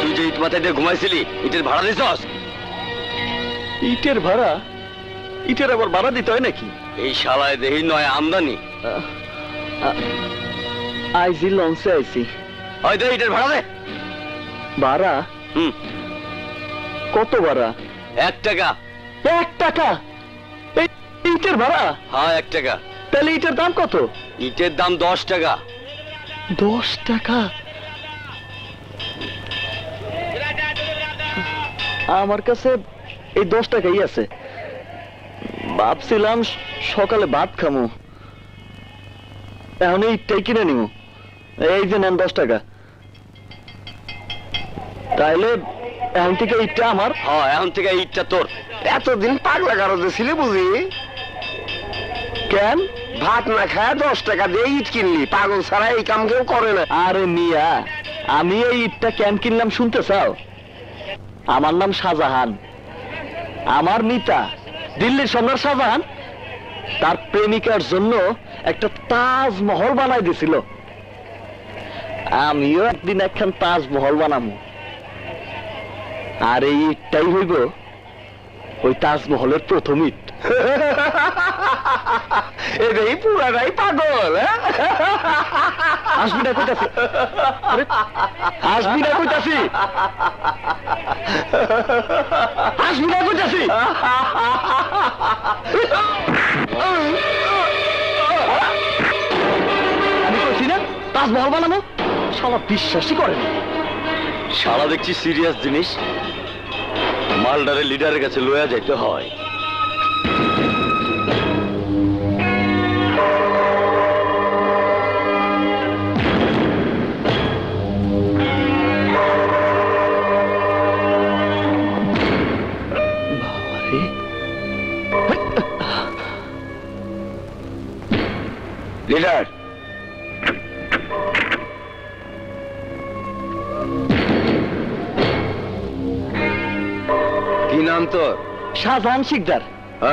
তুই যে ইট মাথায় দিয়ে ঘুমাইছিলি ইটের ভাড়া দিছস? ইটের ভাড়া? ইটের আবার ভাড়া দিতে হয় নাকি? এই শালায় দেহি নয় আমদানি। আইজি লঞ্চে ওই দে ইটের ভাড়া দে। ভাড়া? হুম। কত ভাড়া? এক টাকা। এক টাকা? ইটের ভাড়া? হ্যাঁ এক টাকা। তাহলে ইটের দাম কত? ইটের দাম দশ টাকা। দশ টাকা? আমার কাছে এই দশ টাকাই আছে। ভাবছিলাম সকালে ভাত খামু। এখন এই ইটটাই কিনে নিব এই যে নেন দশ টাকা। তাইলে এখন থেকে ইটটা আমার। হ্যাঁ এখন থেকে ইটটা তোর। এতদিন পাগলা গারদে ছিলে বুঝি? কেন? ভাত না খায় দশ টাকা দিয়ে ইট কিনলি। পাগল ছাড়া এই কাম কেউ করে না। আরে মিয়া আমি এই ইটটা কেন কিনলাম শুনতে চাও? আমার নাম শাহজাহান। আমার মিতা, দিল্লির সম্রাট শাহজাহান, তার প্রেমিকার জন্য একটা তাজমহল বানাই দিছিল। আমিও একদিন একখান তাজমহল বানাবো আর এইটাই হইব ওই তাজমহলের প্রথম ইট। এটাই পুরাটাই পাগল হ্যাঁ? আসবি না কইতাছি। আসবি না কইতাছি। আসবি না কইতাছি। আমি কইছি না তাজমহল বানাবো? শালা বিশ্বাসই করে না। শালা দেখছি সিরিয়াস জিনিস। মালডারের লিডারের কাছে লয়া যাইতে হয়। নাম তোর? শাহজাহান শিকদার।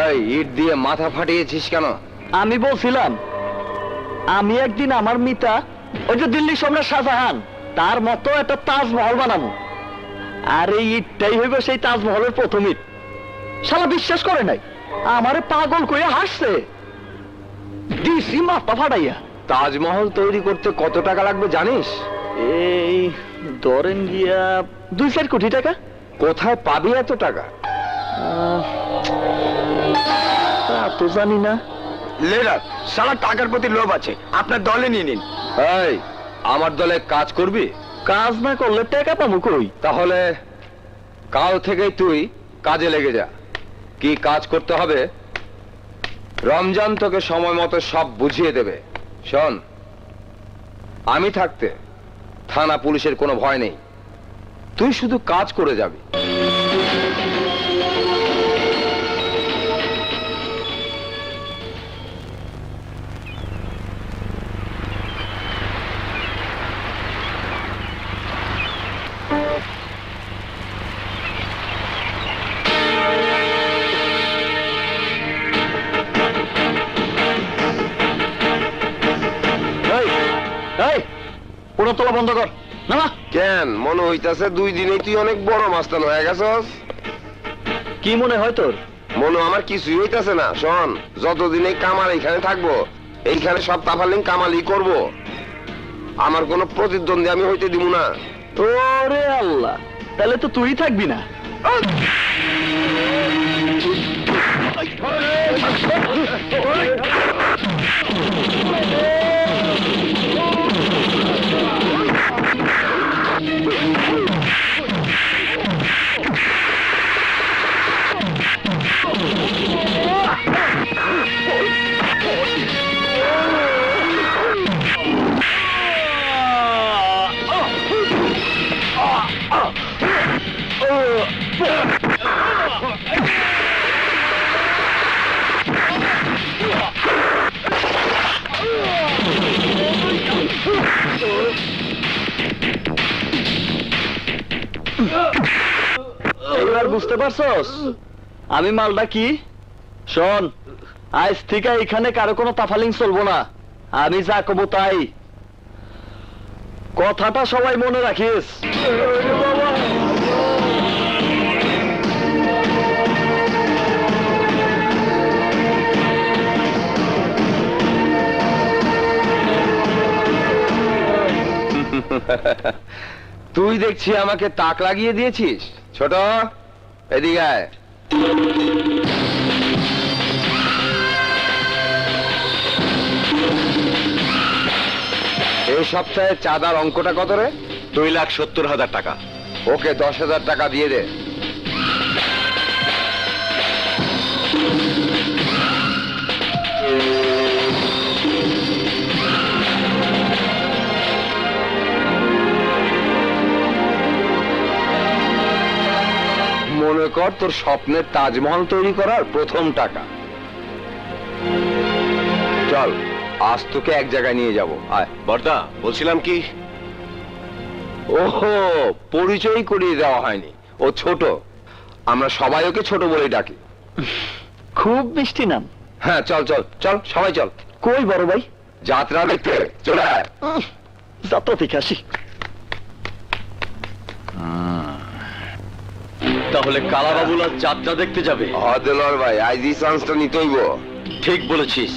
এই ইট দিয়ে মাথা ফাটিয়েছিস কেন? আমি বলছিলাম আমি একদিন আমার মিতা ওই যে দিল্লি সম্রাট শাহজাহান তার মতো একটা তাজমহল বানাবো। আর এই ইটটাই হইব সেই তাজমহলের প্রথম ইট। শালা বিশ্বাস করে নাই আমারে পাগল করে হাসছে। দিছি মাথা ফাটাইয়া। তাজমহল তৈরি করতে কত টাকা লাগবে জানিস? এই ধরেন গিয়া দুই চার কোটি টাকা। কোথায় পাবি এত টাকা? তা তো জানি না? লিডার সারা টাকার প্রতি লোভ আছে। আপনার দলে নিয়ে নিন। এই আমার দলে কাজ করবি? কাজ না করলে টাকা পাবো কই? তাহলে কাল থেকেই তুই কাজে লেগে যা। কি কাজ করতে হবে? রমজান তোকে সময় মতো সব বুঝিয়ে দেবে। শোন আমি থাকতে থানা পুলিশের কোনো ভয় নেই। তুই শুধু কাজ করে যাবি। তোলা বন্ধ কর। না কেন? মনে হইতাছে দুই দিনে তুই অনেক বড় মাস্তান হয়ে গেছস। কি মনে হয় তোর? মনে আমার কিছুই হইতাছে না। শোন যতদিন এই কামাল এইখানে থাকব এইখানে সব তাফালিং কামালই করব। আমার কোনো প্রতিদ্বন্দ্বী আমি হইতে দিব না। ওরে আল্লাহ তাহলে তো তুই থাকবি না। বুঝতে পারছস? আমি মালটা কি? শোন, আজ থেকে এখানে কারও কোনো তাফালিং চলবো না। আমি যা কব তাই। কথাটা সবাই মনে রাখিস। তুই দেখছি আমাকে তাক লাগিয়ে দিয়েছিস। ছোট এদিকে আয়। এই সপ্তাহে চাঁদার অঙ্কটা কত রে? দুই লাখ সত্তর হাজার টাকা। ওকে দশ হাজার টাকা দিয়ে দে। মনে কর তোর স্বপ্নের তাজমহল তৈরি করার প্রথম টাকা। চল আজ তোকে এক জায়গায় নিয়ে যাব। আয়। বর্দা বলছিলাম কি? ওহো পরিচয় করিয়ে দেওয়া হয়নি। ও ছোট। আমরা সবাই ওকে ছোট বলেই ডাকি। খুব মিষ্টি নাম। হ্যাঁ চল চল চল সবাই চল। কই বড় ভাই? যাত্রা দেখতে চলে আয়। যাত্রা থেকে আসি। তাহলে কালাবাবুলার যাত্রা দেখতে যাবে। হদেলর ভাই আজ এই চান্সটা নিতেইব ঠিক বলেছিস।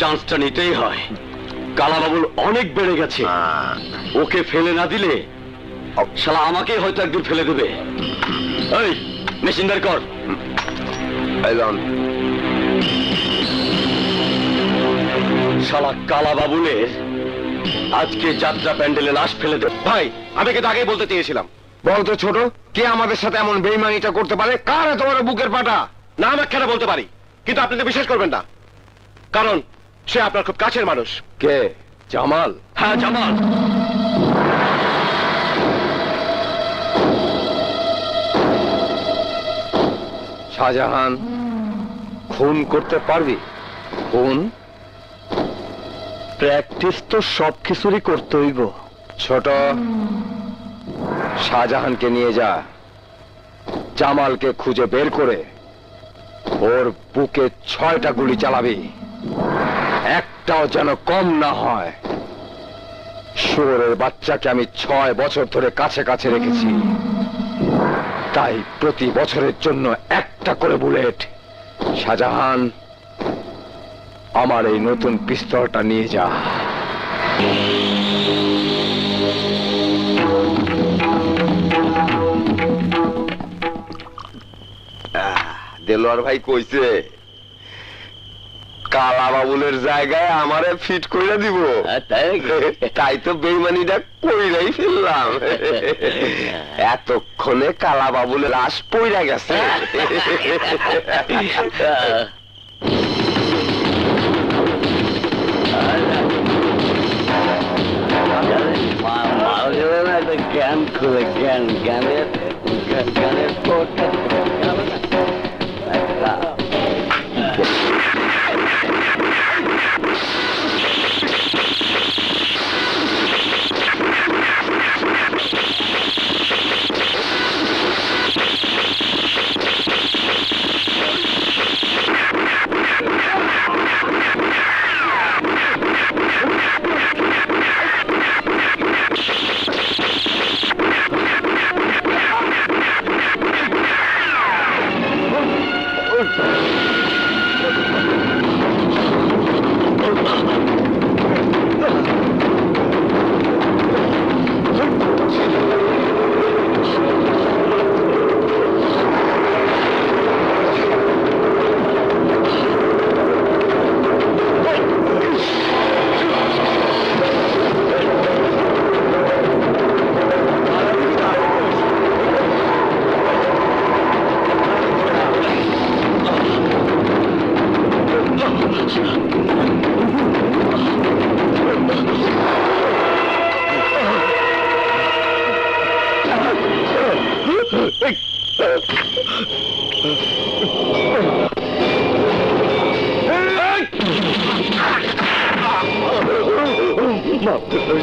চান্সটা নিতেই হয়। কালাবাবুল অনেক বেড়ে গেছে। ওকে ফেলে না দিলে শালা আমাকে হয়তো একদিন ফেলে দেবে। এই মেশিন বের কর। শালা কালা বাবুলের আজকে যাত্রা প্যান্ডেলে লাশ ফেলে দে ভাই আমি কিন্তু আগেই বলতে চেয়েছিলাম। বলতো ছোট কে আমাদের সাথে এমন বেইমানিটা করতে পারে? কার তোমার বুকের পাটা? নাম খেলা বলতে পারি? কিন্তু আপনি তো বিশ্বাস করবেন না। কারণ সে আপনার খুব কাছের মানুষ। কে? জামাল? হ্যাঁ জামাল। শাহজাহান খুন করতে পারবি? খুন? প্র্যাকটিস তো সব কিছুরই করতে হইব। ছোট শাহজাহানকে নিয়ে যা। জামালকে খুঁজে বের করে ওর বুকে ছয়টা গুলি চালাবি। একটাও যেন কম না হয়। শুয়োরের বাচ্চাকে আমি ছয় বছর ধরে কাছে কাছে রেখেছি। তাই প্রতি বছরের জন্য একটা করে বুলেট। শাহজাহান, আমার এই নতুন পিস্তলটা নিয়ে যা। দেলোয়ার ভাই কইছে কালা বাবুলের জায়গায় আমারে ফিট কইরা দিব তাই তো বেইমানিটা কইরাই ফেললাম এতক্ষণে কালা বাবুলের লাশ পইরা গেছে জ্ঞান খুলে জ্ঞান জ্ঞানের জ্ঞানের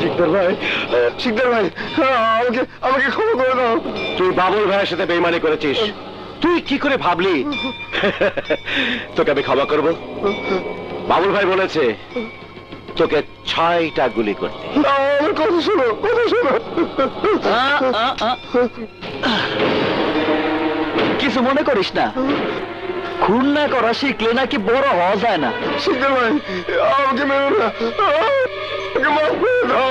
শিকদার ভাই। শিকদার ভাই আমাকে আমাকে ক্ষমা করে দাও। তুই বাবুল ভাইয়ের সাথে বেইমানি করেছিস। তুই কি করে ভাবলি? তোকে আমি ক্ষমা করব। বাবুল ভাই বলেছে তোকে ছয়টা গুলি করতে। কথা শোনো কথা শোনো। কিছু মনে করিস না। খুন না করা শিখলে নাকি বড় হওয়া যায় না। শিখে ভাই আমাকে মেরো না। দাও